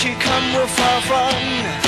ที่คำว่าฝ่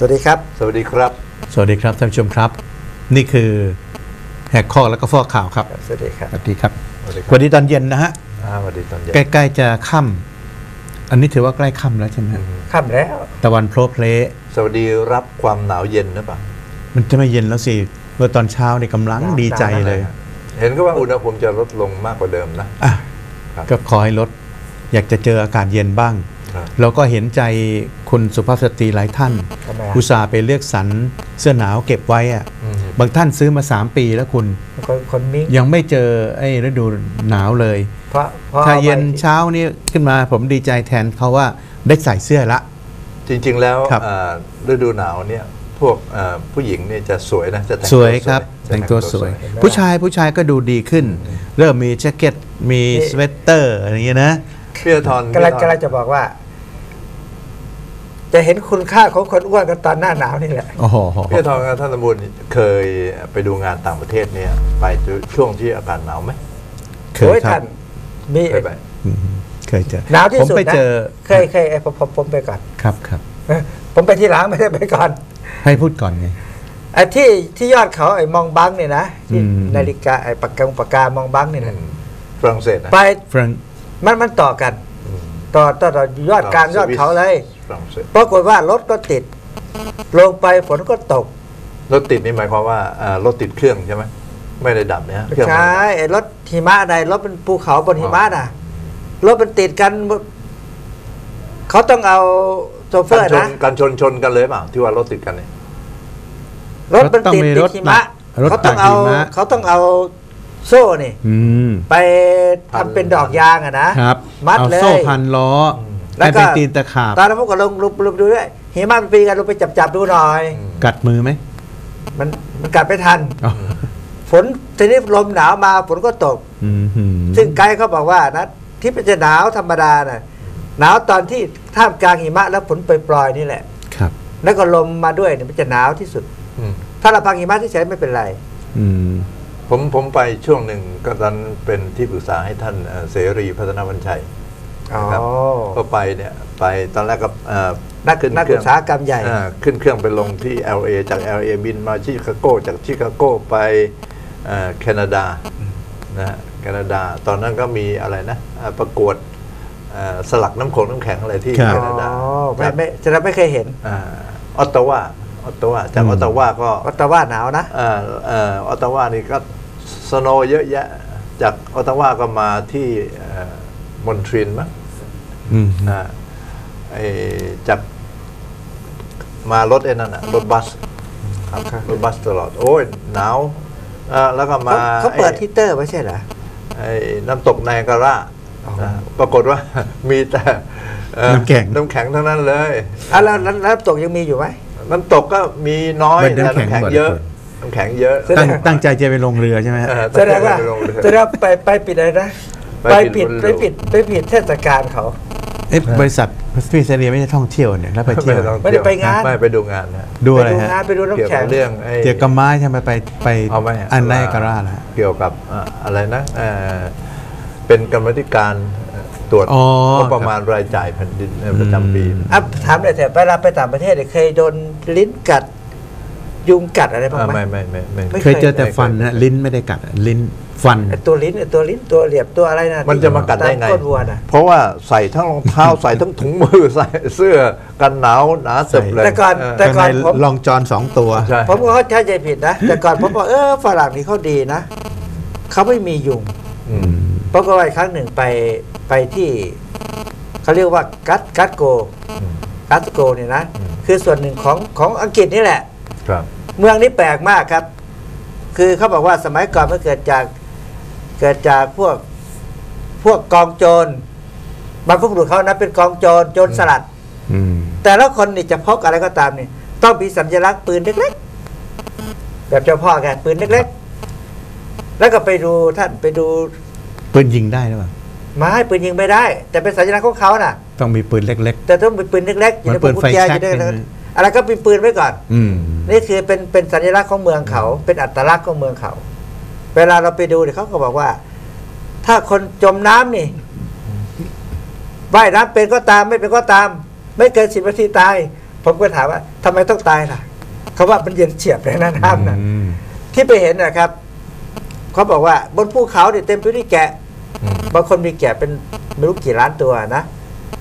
สวัสดีครับ สวัสดีครับ สวัสดีครับท่านผู้ชมครับ นี่คือแหกข้อแล้วก็ฟอกข่าวครับ สวัสดีครับ สวัสดีครับสวัสดีครับวันนี้ตอนเย็นนะฮะอ่าสวัสดีตอนเย็น ใกล้ๆจะค่ำอันนี้ถือว่าใกล้ค่ำแล้วใช่ไหมฮะค่ำแล้ว ตะวันโพลเพลสวัสดีรับความหนาวเย็นหรือเปล่า มันจะไม่เย็นแล้วสิ เมื่อตอนเช้านี่กำลังดีใจเลย เห็นก็ว่าอุณหภูมิจะลดลงมากกว่าเดิมนะอะครับก็ขอให้ลด อยากจะเจออากาศเย็นบ้าง ครับแล้วก็เห็นใจคุณสุภาพสตรีหลายท่านทำไมอะอุตส่าห์ไปเลือกสรรเสื้อหนาวเก็บไว้อะอืมบางท่านซื้อมา 3 ปีแล้วคุณคนคนมิ้งยังไม่เจอไอ้ฤดูหนาวเลยเพราะเพราะถ้าเย็นอไปเช้านี้ขึ้นมาผมดีใจแทนเขาว่าได้ใส่เสื้อละ จริงๆแล้วครับอ่าฤดูหนาวเนี่ยพวกอ่าผู้หญิงเนี่ยจะสวยนะจะแต่งสวยครับจะแต่งตัวสวย ผู้ชายผู้ชายก็ดูดีขึ้น เริ่มมีแจ็คเก็ตมีสเวตเตอร์อะไรอย่างเงี้ยนะพี่อทรกำลังกำลังจะบอกว่า จะเห็นคุณค่าของคนอ้วนกันตอนหน้าหนาวนี่แหละ โอ้โหพี่อทรกับท่านสมุนเคยไปดูงานต่างประเทศเนี่ย ไปช่วงที่อากาศหนาวไหมเคโอ้ยยครัท่าบนมีเคยไปอืมเคยเจอหนาวที่ผมสุดไปนะเจอเคยเคยไอ้ผมผมผมไปก่อนครับครับเออผมไปที่หลังไม่ได้ไปก่อน ให้พูดก่อนไงไอ้ที่ที่ยอดเขาไอ้มองบังเนี่ยนะที่อืมนาฬิกาไอ้ปากกาปากกามองบังเนี่ยนะฝรั่งเศสนะไปฝรั่งมันมันต่อกันอืมต่อต่อต่อยอดกลางยอดเขาเลย ฝรั่งเศสปรากฏว่ารถก็ติด ลงไปฝนก็ตก รถติดนี่หมายความว่าอ่ารถติดเครื่องใช่ไหมไม่ได้ดับเนี่ยเครื่องใช่ไอ้รถหิมะใดรถเป็นภูเขาบนหิมะน่ะรถมันติดกัน เขาต้องเอาโซเฟอการร์ชนนะการชนชนกันเลยเปล่าที่ว่ารถติดกันเนี่ยรถมันติดต้องมีติรดถหิมะรถเขาต้องเอาตักหิมะเขาต้องเอาโซ่นี่อืมไปทำเป็นดอกยางอะนะครับมัดเอาเลยโซ่พันล้อ แล้ให้วก็เป็นตีนตะขาบตอนนั้นผมก็ลงลงลงดูด้วยหิมะมันปีกันลงไปจับจับดูหน่อย กัดมือไหมมันมันกัดไม่ทันอ๋อฝนทีนี้ลมหนาวมาฝนก็ตกอืมหืมซึ่งไกด์เขาบอกว่านะที่มันจะหนาวธรรมดาน่ะหนาวตอนที่ท่ามกลางหิมะแล้วฝนปล่อยๆนี่แหละ ครับ แล้วก็ลมมาด้วยเนี่ยมันจะหนาวที่สุดอืมถ้าเราพังหิมะที่เฉยไม่เป็นไรอืมผมผมไปช่วงหนึ่งก็ตอนเป็นที่ปรึกษาให้ท่านเอ่อเสรีพัฒนาบัญชัยอ๋อ นะครับก็ไปเนี่ยไปตอนแรกก็เอ่อนักขึ้นักเครื่อุตสาหกรรมใหญ่อ่าขึ้นเครื่องไปลงที่ LA จาก LA บินมาชิคาโกจากชิคาโกไปเอ่อแคนาดานะฮะแคนาดา ตอนนั้นก็มีอะไรนะอ่าประกวดเอ่อสลักน้ำโขงน้ำแข็งอะไรที่ครับแคอ๋อนาดาไม่จากไม่จะไม่เคยเห็นอ่าออตตาวาออตตาวาจากอือมอตตาวาก็วัตว่าหนาวนะเอ่อเอ่อออตตาวานี่ก็สโนว์เยอะแยะ จากออตตาวาก็มาที่เอ่อมอนทรีนมั้ง อืมอ่าไอ้จากมารถไอ้นั่นอะรถบัสครับรถบัสตลอด โอ้ยหนาวอ่าแล้วก็มาเขาเขาเปิดไอ้ฮีตเตอร์ไม่ใช่เหรอไอ้น้ำตกไนายการ่าอ๋อนะปรากฏว่ามีแต่เอ่อน้ำแข็งน้ำแข็งทั้งนั้นเลยอะแล้วแล้วแล้วน้ำตกยังมีอยู่ไหมน้ำตกก็มีน้อยเป็นแต่น้ำแข็งน้ำแข็งหมดเยอะเลยน้ำแข็งเยอะแสดตั้งงตั้งใจจะไปลงเรือใช่ไหมฮะเออแสดงว่าไปลงเรือแสดงว่าไปไปปิดอะไรนะไปไปปิผิดดฤดูไปผิดไปผิดเทศกาลเขา เอ๊ะบริษัทพี่เสรีไม่ได้ท่องเที่ยวเนี่ยแล้วไปเที่ยวต้องไม่ได้ไปงานไม่ไปดูงานนะดูไปอะไรดูฮะงานไปดูเกี่ยวน้ำแข็กับงเรื่องไอ้เกี่ยวกับไม้ใช่ไหมไปไปเอาไหมะอันไนการ่าแล้วเกี่ยวกับอะอะไรนะเอ่อเป็นกรรมธิการเอ่อตรวจอ๋องบประมาณรายจ่ายแผ่นดินในประจำปีอืมอะถามเลยเถอะเวลาไปต่างประเทศเนี่ยเคยโดนลิ้นกัด ยุงกัดอะไรบ้างอ่าไหมไม่ไม่ไม่ไม่ไม่เคยเจอแต่ฟันนะลิ้นไม่ได้กัดอะลิ้นฟันไอ้ตัวลิ้นไอ้ตัวลิ้นตัวเหลียบตัวอะไรนะมันจะมากัดได้ไงตก้นวัวน่ะเพราะว่าใส่ทั้งรองเท้าใส่ทั้งถุงมือใส่เสื้อกันหนาวหนาตึบเลยแต่ก่อนเแต่ก่อนข้างในผมลองจอนสองตัวใช่ผมก็เข้าใจผิดนะแต่ก่อนผมบอกเออฝรั่งนี่เขาดีนะเขาไม่มียุงอืมเพราะก็ว่าอีกครั้งหนึ่งไปไปที่เขาเรียกว่ากัตกัตโกอืมกัตโกเนี่ยนะอืมคือส่วนหนึ่งของของอังกฤษนี่แหละครับ เมืองนี้แปลกมากครับ คือเขาบอกว่าสมัยก่อนมันเกิดจากเกิดจากพวกพวกกองโจรบรรพบุรุษเขานะเป็นกองโจรโจรสลัดอืมแต่ละคนนี่จะพกอะไรก็ตามนี่ต้องมีสัญลักษณ์ปืนเล็กๆแบบเจ้าพ่อแกปืนเล็กๆ แล้วก็ไปดูท่านไปดูปืนยิงได้หรือเปล่าไม้ปืนยิงไม่ได้ แต่เป็นสัญลักษณ์ของเขาน่ะ ต้องมีปืนเล็กแต่ต้องเป็นปืนเล็กๆอยู่ในมันปืนกุญแจไฟแช็อกยู่ในใช่ไหม อะไรก็เป็นปืนไว้ก่อนๆอืมนี่คือเป็นเป็นสัญลักษณ์ของเมืองเขา เป็นอัตลักษณ์ของเมืองเขา เวลาเราไปดูเนี่ยเขาก็บอกว่า ถ้าคนจมน้ำนี่ว่ายน้ำเป็นก็ตามไม่เป็นก็ตาม ไม่เกินสิบนาทีตาย ผมก็ถามว่าทำไมต้องตายล่ะเขาว่ามันเย็นเฉียบเลยนะน้ำนะอืมที่ไปเห็นนะครับเขาบอกว่าบนภูเขาเนี่ยเต็มไปด้วยแกะอืมบางคนมีแกะเป็นไม่รู้กี่ล้านตัวนะ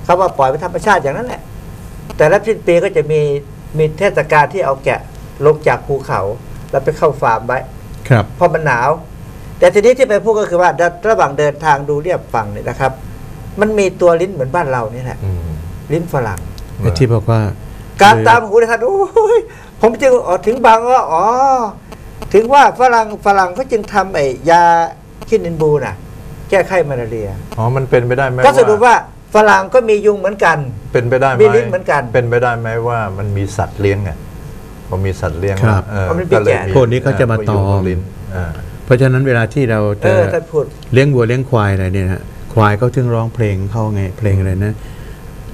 เขาว่าปล่อยเป็นธรรมชาติอย่างนั้นแหละ แต่ละสิ้นปีก็จะมีมีเทศกาลที่เอาแกะลงจากภูเขา แล้วไปเข้าฟาร์มไว้ครับเพราะมันหนาว แต่ทีนี้ที่ไปพูดก็คือว่าระหว่างเดินทางดูเรียบฝั่งเนี่ยนะครับ มันมีตัวลิ้นเหมือนบ้านเรานี่แหละอืมลิ้นฝรั่งไอ้ที่บอกว่า การคือตามหูเลยท่านโอ้ยผมจึงอ๋อถึงบางว่าอ๋อ ถึงว่าฝรั่งฝรั่งเขาจึงทำไอ้ยาคินินบูน่ะ แก้ไข้มาลาเรีย อ๋อ มันเป็นไปได้ไหมก็สรุปว่า ฝรั่งก็มียุงเหมือนกัน เป็นไปได้ไหมมีลิ้นเหมือนกัน เป็นไปได้ไหมว่ามันมีสัตว์เลี้ยงไงพอมีสัตว์เลี้ยงครับเออเพราะมันเป็นก็เลยแกะมีพวกนี้เขาจะมาตอมยุงลิ้นอ่า เพราะฉะนั้นเวลาที่เราเอจะอท่านพูด เลี้ยงวัวเลี้ยงควายอะไรเนี่ยนะฮะควายเขาถึงร้องเพลงเข้าไงเพลงอะไรนะ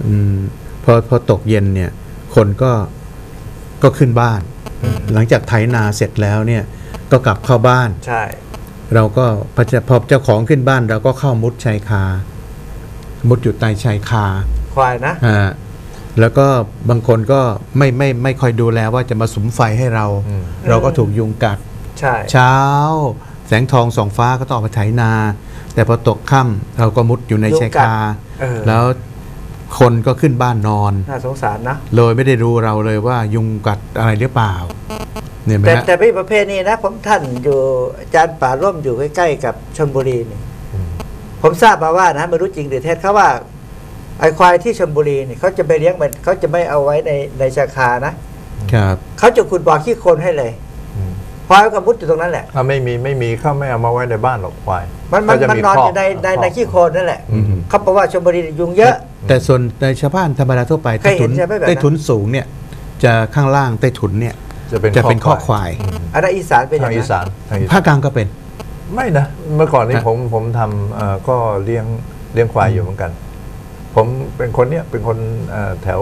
อืมพอพอตกเย็นเนี่ย คนก็ก็ขึ้นบ้าน หลังจากไถนาเสร็จแล้วเนี่ย ก็กลับเข้าบ้าน ใช่ เราก็พอจะพอเจ้าของขึ้นบ้านเราก็เข้ามุดชายคา มุดอยู่ใต้ชายคาควายนะอ่าแล้วก็บางคนก็ไม่ไม่ไม่ค่อยดูแลว่าจะมาสุมไฟให้เราอืมเราก็ถูกยุงกัดใช่เช้า แสงทองส่องฟ้าก็ต้องออกไปไถนา แต่พอตกค่ำเราก็มุดอยู่ในชายคาเออแล้วคนก็ขึ้นบ้านนอนน่าสงสารนะเลยไม่ได้รู้เราเลยว่ายุงกัดอะไรหรือเปล่าเนี่ยไหมแต่ฮะแต่ไม่ประเภทนี้นะผมท่านอยู่อาจารย์ป่าร่มอยู่ใกล้ๆกับชลบุรีนี่อืม ผมทราบมาว่านะไม่รู้จริงหรือเท็จเขาว่าไอ้ควายที่ชลบุรีนี่เขาจะไปเลี้ยงมันเขาจะไม่เอาไว้ในในชาคานะครับเขาจะขุดบ่อขี้โคลนให้เลยอืมควายก็มุดอยู่ตรงนั้นแหละถ้าไม่มีไม่มีเขาไม่เอามาไว้ในบ้านหรอกควาย มันมันก็จะมันนอนคอยู่ในในในขี้โคลนนั่นแหละอืมเขาบอกว่าชลบุรียุงเยอะ แต่ส่วนในชาวบ้านธรรมดาทั่วไปเคยเห็นถุนใช่ไหมแบบนั้นใต้ถุนสูงเนี่ย จะข้างล่างใต้ถุนเนี่ยจะเป็นจะเป็นข้อควายอืมอันนั้นอีสานเป็นอย่าทางงอีนั้นสานทางอีสาภานคกลางก็เป็น ไม่นะ เมื่อก่อนนี้ฮะผมผมทำเอ่อก็เลี้ยงเลี้ยงควายอยู่เหมือนกัน ผมเป็นคนเนี้ยเป็นคนเอ่อแถว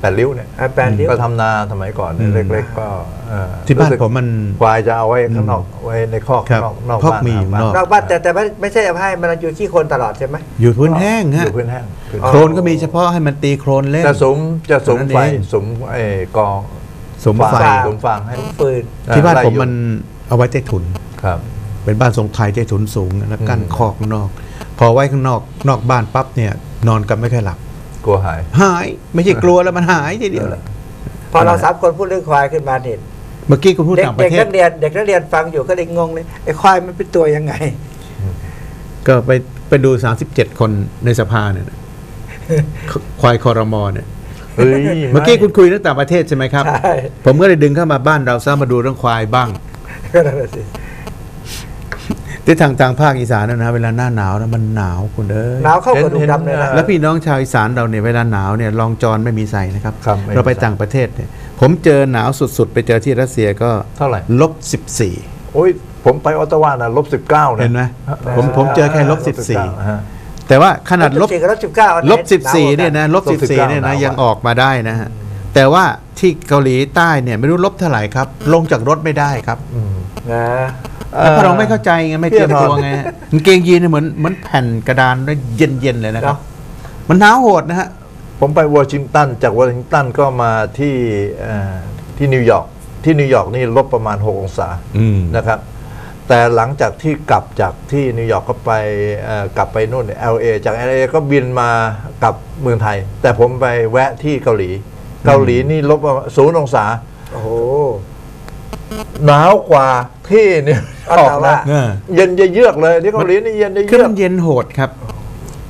แปดริ้วเนี่ยอ่าแปดริ้วก็ทำนาสมัยก่อนเนี่ยอืมเล็ก ๆ ก็เอ่อที่บ้านรู้สึกผมมันควายจะเอาไว้ข้างนอกไว้ในคอกครับข้างนอกนอกคอกบ้านมีอยู่บ้านนอกนอกบ้านแต่แต่ไม่ไม่ใช่เอาให้มันอยู่ขี้โคลนตลอดใช่ไหมอยู่พื้นแห้งอฮะยู่พื้นแห้งพื้นอ๋อโครนก็มีเฉพาะให้มันตีโครนเล่นจะสุมจะสุมเท่านั้นไฟเองสุมไอ้กองสมไฟฟางสุมฟางให้ฟืนที่บ้านไล่ผมยุงมันเอาไว้ใต้ถุนครับ เป็นบ้านทรงไทยใต้ถุนสูงนะแล้วกั้นอืมคอกข้างนอก พอไว้ข้างนอกนอกบ้านปั๊บเนี่ย นอนกันไม่ค่อยหลับ กลัวหาย หายไม่ใช่กลัวแล้วมันหายทีเดียวเลยพอเราสามคนพูดเรื่องควายขึ้นมาเนี่ยเมื่อกี้คุณพูดเด็กต่างปเด็ระกเทศนักเรียนเด็กนักเรียนฟังอยู่ก็เลยงงเลยไอ้ควายมันเป็นตัวยังไง ก็ไปไปดู37คนในสภาเนี่ยนะควายคอรมอเนี่ยเฮ้ยเมื่อกี้คุณคุยเรื่องต่างประเทศใช่ไหมครับใช่ผมก็เลยดึงเข้ามาบ้านเราซะมาดูเรื่องควายบ้างก็นั่นแหละสิ ที่ทางทางภาคอีสานนะนะเวลาหน้าหนาวนะมันหนาวคุณเอ้ยหนาวเข้ากระดูกดำเลยนะแล้วพี่น้องชาวอีสานเราเนี่ยเวลาหนาวเนี่ยรองจรไม่มีใส่นะครับครับม่เราไปต่างประเทศเนี่ยผมเจอหนาวสุดๆ ไปเจอที่รัสเซียก็เท่าไหร่ลบสิบสี่โอ้ยผมไปออตตาวานะลบสิบเก้านะเห็นไหมผมผมเจอแค่ลบสิบสี่19ฮะแต่ว่าขนาดลบสี่กับลบสิบเก้าอันไหนลบสิบสี่หาวกว่าเนี่ยนะลบลสิบบ19สี่เนี่ยนะหนาวยังอะออกมาได้นะฮะแต่ว่าที่เกาหลีใต้เนี่ยไม่รู้ลบเท่าไหร่ครับ ลงจากรถไม่ได้ครับอืมนะ แล้วพอเราไม่เข้าใจไงไม่เตรียมตัวไงฮะกางเกงยีนเนี่ยเหมือนเหมือนแผ่นกระดานแล้วเย็นๆเลยนะครับ มันหนาวโหดนะฮะผมไปวอชิงตันจากวอชิงตันก็มาที่เอ่อที่นิวยอร์กที่นิวยอร์กนี่ลบประมาณ 6 องศาอืมนะครับ แต่หลังจากที่กลับจากที่นิวยอร์กก็ไปเอ่อกลับไปนู่น LA จาก LA ก็บินมากลับเมืองไทย แต่ผมไปแวะที่เกาหลี เกาหลีนี่ลบประมาณศูนย์องศาโอ้โหหนาวกว่าที่เนี่ยเอาออกแต่ว่านะเออ เย็นเยือกๆเลยที่เกาหลีนี่เย็นคือเยือมักนเย็นโหดครับ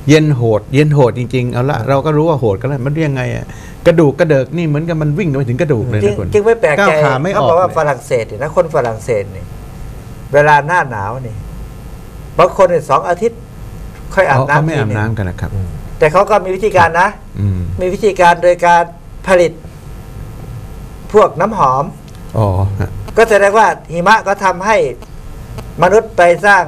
เย็นโหด เย็นโหดจริงๆเอาละเราก็รู้ว่าโหดก็แล้วมันเรียกไงอะกระดูกกระเดิกนี่เหมือนกับมันวิ่งไปถึงกระดูกเลยจริงนะคุณจริงไม่แปลกก้าใจวขาไม่อเขาอกบอกว่าเลยฝรั่งเศสเนี่ยนะคนฝรั่งเศสนี่เวลาหน้าหนาวนี่บางคนเนี่ยสองอาทิตย์ ค่อยอาบเขาเขาไม่น้ำทีอาบหนึงน้ำกันนะครับ แต่เขาก็มีวิธีการนะ อืม มีวิธีการโดยการผลิต พวกน้ำหอม อ๋อฮะก็แสดงว่าหิมะก็ทำให้มนุษย์ไปสร้าง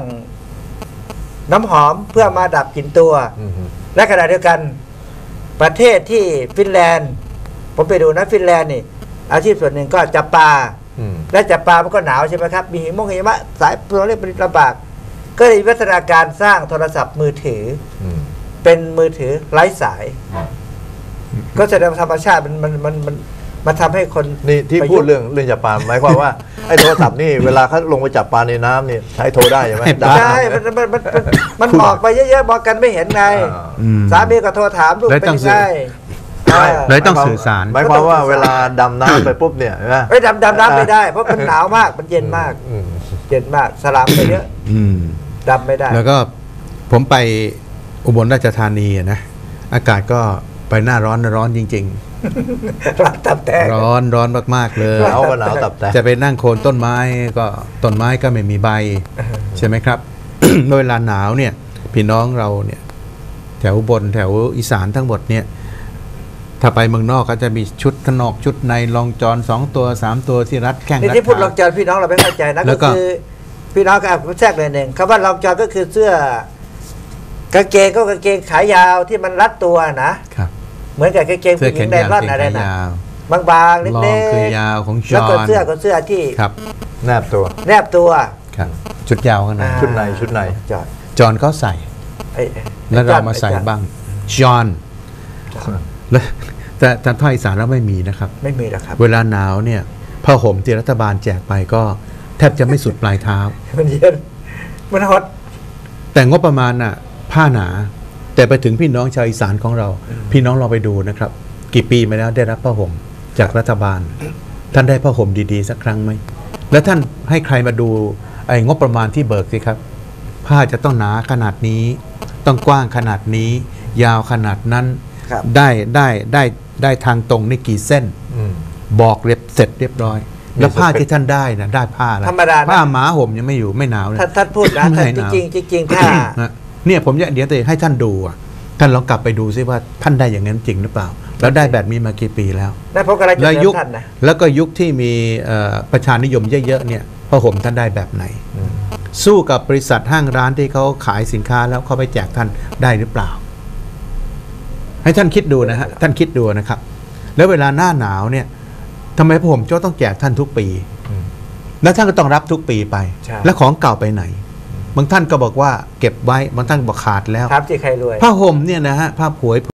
น้ำหอมเพื่อมาดับกลิ่นตัว อืมและขณะเดียวกันประเทศที่ฟินแลนด์ ผมไปดูนะฟินแลนด์นี่ อาชีพส่วนหนึ่งก็จับปลา อืมและจับปลามันก็หนาวใช่ไหมครับ มีหิมะหิมะสายตัวเรียกเป็นลำบาก ก็เลยวิวัฒนาการสร้างโทรศัพท์มือถือ อืมเป็นมือถือไร้สาย ก็แสดงว่าธรรมชาติมันมันมันมัน มันทำให้คนนี่ที่ประยุพูกดต์เรื่องเรื่องจับปลาหมายความว่าไอ้โทรศัพท์นี่เวลาเขาลงไปจับปลาในน้ำนี่ใช้โทรได้ใช่ไหมได้ใช่มันมันมันมันมันบอกไปเยอะๆบอกกันไม่เห็นไงอ่าอืมสามีก็โทรถามลูกแล้วเป็นต้องยังไงสื่ออ่าเลยต้องสื่อสารหมายความว่าเวลาดำน้ำไปปุ๊บเนี่ยนะไม่ดำดำน้ำไม่ได้ เพราะมันหนาวมากมันเย็นมากอืมเย็นมากสลามไปเยอะอืมดำไม่ได้ แล้วก็ผมไปอุบลราชธานีอะนะอากาศก็ไปหน้าร้อนร้อนจริง รักตับแตกๆร้อนร้อนมากๆเลยหนาวก็หนาวตับแต่จะไปนั่งโคนต้นไม้ก็ต้นไม้ก็ไม่มีใบ ใช่ไหมครับเวลาหนาวเนี่ย พี่น้องเราเนี่ย แถวบนแถวอีสานทั้งหมดเนี่ย ถ้าไปเมืองนอกก็จะมีชุดข้างนอกชุดในรองจอนสองตัวสามตัวที่รัดแข้งนี่รัดที่พูดขาลองจอนพี่น้องเราไม่เข้าใจนะแล้ก็วก็คือพี่น้องก็อ่านแทรกเลยหนึ่งคำว่าลองจอนก็คือเสื้อกางเกงก็กางเกงขายาวที่มันรัดตัวนะครับ เหมือนกับกางเกงเสื้อผู้หแขญิงนไดยาวรอนเกงอะไรขานะยาวบางๆเล็ลองกคือยาวของชแล้วอก็นเสื้อก็เสื้อที่ครับแนบตัว แนบตัวครับชุดยาวขนาดอ่าชุดในชุดในจอดจอนเขาใส่ไอ้แล้วเรามาไอ้จอดใส่ไอ้จอดบ้างจอนแล้วแต่แต่ภาคอีสานเราไม่มีนะครับ ไม่มีหรอกครับ เวลาหนาวเนี่ยผ้าห่มที่รัฐบาลแจกไปก็แทบจะไม่สุดปลายเท้า มันเย็นมันฮอตแต่งบประมาณน่ะผ้าหนา แต่ไปถึงพี่น้องชาวอีสานของเรา พี่น้องลองไปดูนะครับ กี่ปีมาแล้วได้รับผ้าห่มจากรัฐบาล ท่านได้ผ้าห่มดีๆ สักครั้งไหมแล้วท่านให้ใครมาดูไอ้งบประมาณที่เบิกสิครับ ผ้าจะต้องหนาขนาดนี้ ต้องกว้างขนาดนี้ ยาวขนาดนั้นครับได้ได้ได้ได้ทางตรงนี่กี่เส้นอืมบอกเรียบเสร็จเรียบร้อยมีแล้วผ้าสเปคที่ท่านได้นะได้ผ้าอะไรธรรมดานะผ้าหมาห่มยังไม่อยู่ไม่หนาวเลยท่านท่านพูดนะไม่ท่านหจนาวริงๆจริงๆถ้านะ เนี่ยผมจะเดี๋ยวจะให้ท่านดูอะท่านลองกลับไปดูซิว่าท่านได้อย่างนั้นจริงหรือเปล่า แล้วได้แบบนี้มากี่ปีแล้วนั่นผมกำลังจะแล้วเตืยุอคนท่านนะแล้วก็ยุคที่มีเอ่อประชานิยมเยอะๆเนี่ยผ้าห่มท่านได้แบบไหน สู้กับบริษัทห้างร้านที่เขาขายสินค้าแล้วเขาไปแจกท่านได้หรือเปล่า ให้ท่านคิดดูนะฮะท่านคิดดูนะครับ แล้วเวลาหน้าหนาวเนี่ยทำไมผ้าห่มโจ้ต้องแจกท่านทุกปีอืมแล้วท่านก็ต้องรับทุกปีไปใช่แล้วของเก่าไปไหน บางท่านก็บอกว่าเก็บไว้บางท่านบอกขาดแล้วถามจีใครรวยผ้าห่มเนี่ยนะฮะผ้าผวย